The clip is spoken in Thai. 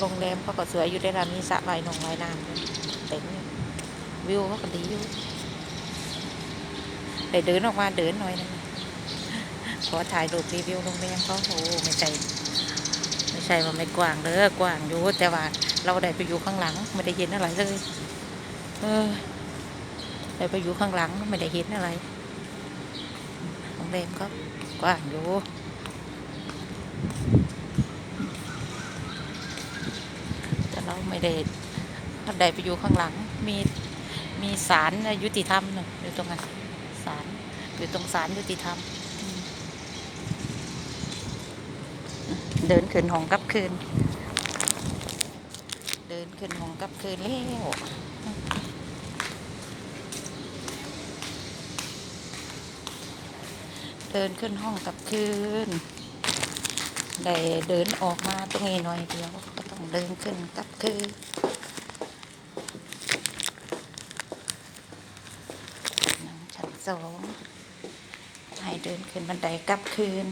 โรงแรมเขาก็สวยอยู่ได้ละมีสระว่ายนงว่ายน้ำเต็มวิวเขาก็ดีอยู่ได้เดินออกมาเดินหน่อยนึงขอถ่ายรูปรีวิวโรงแรมเขาโอ้ไม่ใช่ไม่ใช่ว่าไม่กว้างเด้อกว้างอยู่แต่ว่าเราได้ไปอยู่ข้างหลัง ไม่ได้เห็นอะไรเลยเออได้ไปอยู่ข้างหลังไม่ได้เห็นอะไรโรงแรมเขากว้างอยู่ แต่เรา ไม่ได้เราได้ไปอยู่ข้างหลัง มีมีศาลยุติธรรมนะอยู่ตรงนั้นศาลอยู่ตรงศาลยุติธรรม เดินขึ้นห้องกับคืน เดินขึ้นห้องกับคืนแล้วเดินขึ้นห้องกับคืน ได้เดินออกมาตรงนี้หน่อยเดียวก็ เดินขึ้นกลับคืนนั่งชั้นสองให้เดินขึ้นบันไดกลับคืน